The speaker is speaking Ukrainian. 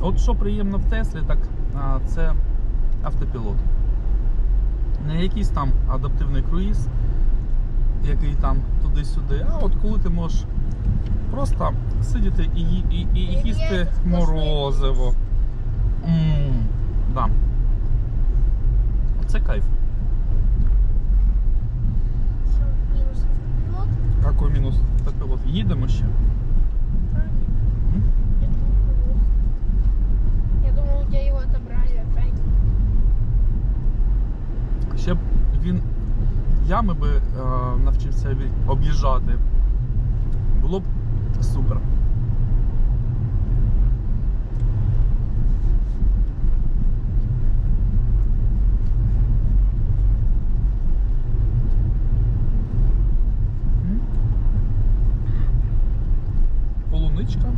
От що приємно в Теслі, так це автопілот. Не якийсь там адаптивний круїз, який там туди-сюди, а от коли ти можеш просто сидіти і, і, і, і їсти морозиво. Мм, да. Це кайф. Що, мінус автопілот? Какой мінус автопілот? Їдемо ще. Ще б він ями би е, навчився об'їжджати. Було б супер. Полуничка.